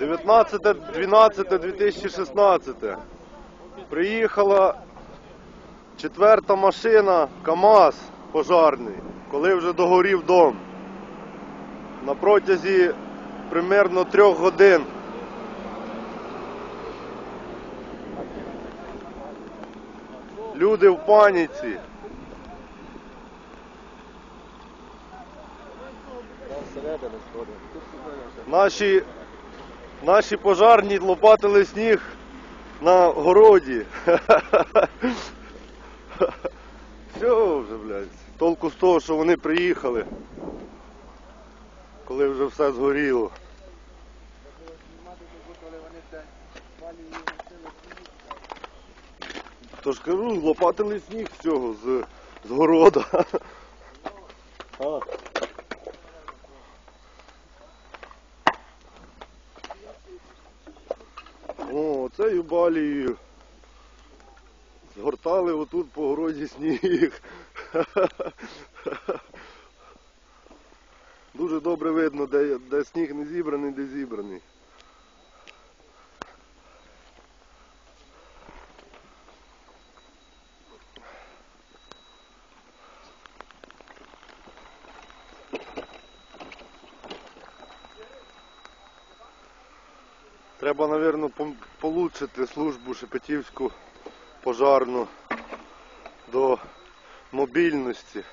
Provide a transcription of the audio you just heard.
19.12.2016. Приїхала четверта машина КАМАЗ пожарний, коли вже догорів дом. На протязі примерно трьох годин. Люди в паніці. Наші, наші пожарні лопатили сніг на городі. Все вже, блядь. Толку з того, що вони приїхали, коли вже все згоріло. Тож кажу, лопатили сніг з цього, з, з города. А. балією. Згортали отут по городі сніг. Дуже добре видно, де, де сніг не зібраний, де зібраний. Треба, мабуть, получити службу Шепетівську пожарну до мобільності.